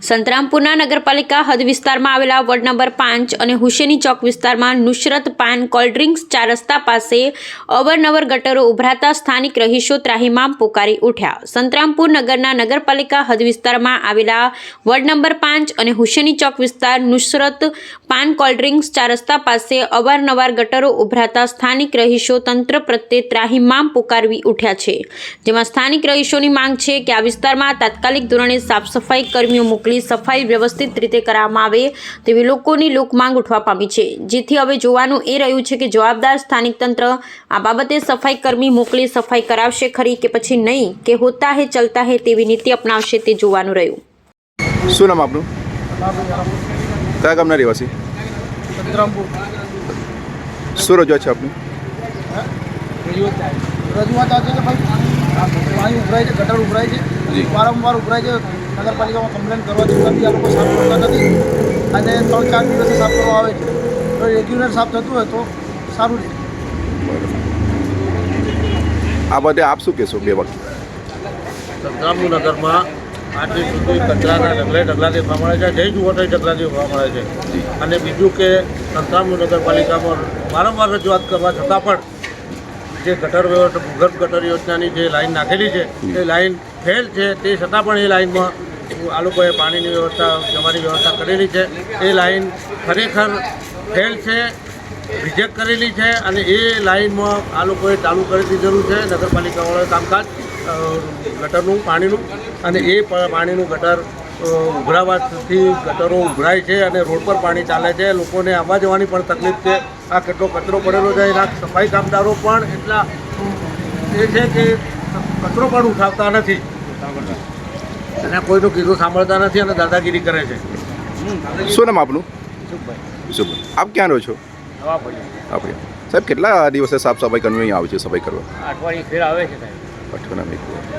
સંતરામપુરના નગરપાલિકા હદ વિસ્તારમાં આવેલા વોર્ડ નંબર પાંચ અને હુસેની ચોક વિસ્તારમાં નુસરત પાન કોલ્ડ ડ્રિંક્સ ચાર રસ્તા પાસે અવરનવર ગટરો ઉભરાતા સ્થાનિક રહીશો ત્રાહીમામ પોકારી ઉઠ્યા. સંતરામપુર નગરના નગરપાલિકા હદ વિસ્તારમાં આવેલા વોર્ડ નંબર પાંચ અને હુસેની ચોક વિસ્તાર નુસરત પાન કોલ્ડ ડ્રિંક્સ ચાર રસ્તા પાસે અવારનવાર ગટરો ઉભરાતા સ્થાનિક રહીશો તંત્ર પ્રત્યે ત્રાહીમામ પોકારવી ઉઠ્યા છે. જેમાં સ્થાનિક રહીશોની માંગ છે કે આ વિસ્તારમાં તાત્કાલિક ધોરણે સાફ સફાઈ કર્મીઓ મોકલી સફાઈ વ્યવસ્થિત રીતે કરવામાં આવે તેવી લોકોની લોક માંગ ઉઠવા પામી છે. જેથી હવે જોવાનું એ રહ્યું છે કે જવાબદાર સ્થાનિક તંત્ર આ બાબતે સફાઈ કર્મી મોકલી સફાઈ કરાવશે ખરી કે પછી નહીં? કે હોતા હે ચલતા હે તેવી નીતિ અપનાવશે તે જોવાનું રહ્યું. શું નામ આપનું? કયા ગામના રહેવાસી? શું રજૂઆત છે આપની? રજૂઆત આ ભાઈ પાણી ઉભરાય છે ગટર ઉભરાય છે. વારંવાર ઉભરાય છે નગરપાલિકામાં કમ્પ્લેન કરવા છતાં બી આ લોકો સાફ કરતા નથી. અને ત્રણ ચાર દિવસે સાફ કરવા આવે છે. તો રેગ્યુલર સાફ થતું હોય તો સારું રહે આ બધે આપ શું કહેશો બે વખત? સંતરામપુર નગરમાં આજે સુધી કચરાના ઢગલે ઢગલા દેખવા મળે છે જઈ જુઓ તો ઢગલા દેખવા મળે છે. અને બીજું કે સંતરામપુર નગરપાલિકામાં વારંવાર રજૂઆત કરવા છતાં પણ જે ગટર વ્યવસ્થા ભૂગર્ભ ગટર યોજનાની જે લાઈન નાખેલી છે એ લાઈન ફેલ છે તે છતાં પણ એ લાઈનમાં આ લોકોએ પાણીની વ્યવસ્થા જવાની વ્યવસ્થા કરેલી છે. એ લાઈન ખરેખર ફેલ છે રિજેક્ટ કરેલી છે અને એ લાઈનમાં આ લોકોએ ચાલુ કરી દીધેલું છે નગરપાલિકાવાળાએ કામકાજ ગટરનું પાણીનું અને એ પાણીનું ગટર ઉભરાવાથી ગટરો ઉભરાય છે અને રોડ પર પાણી ચાલે છે. લોકોને આવવા જવાની પણ તકલીફ છે. આ કેટલો કચરો પડેલો છે એના સફાઈ કામદારો પણ એટલા એ છે કે કચરો પણ ઉઠાવતા નથી. અને કોઈનું કીધું સાંભળતા નથી અને દાદાગીરી કરે છે. શું નામ આપનું? શુભ આપ ક્યાં રહો છો? આપણે સાહેબ કેટલા દિવસે સાફ સફાઈ કરવી અહીં આવે છે સફાઈ કરવા? અઠવાડિયે ફેર આવે છે સાહેબ. અઠવાડિયામાં.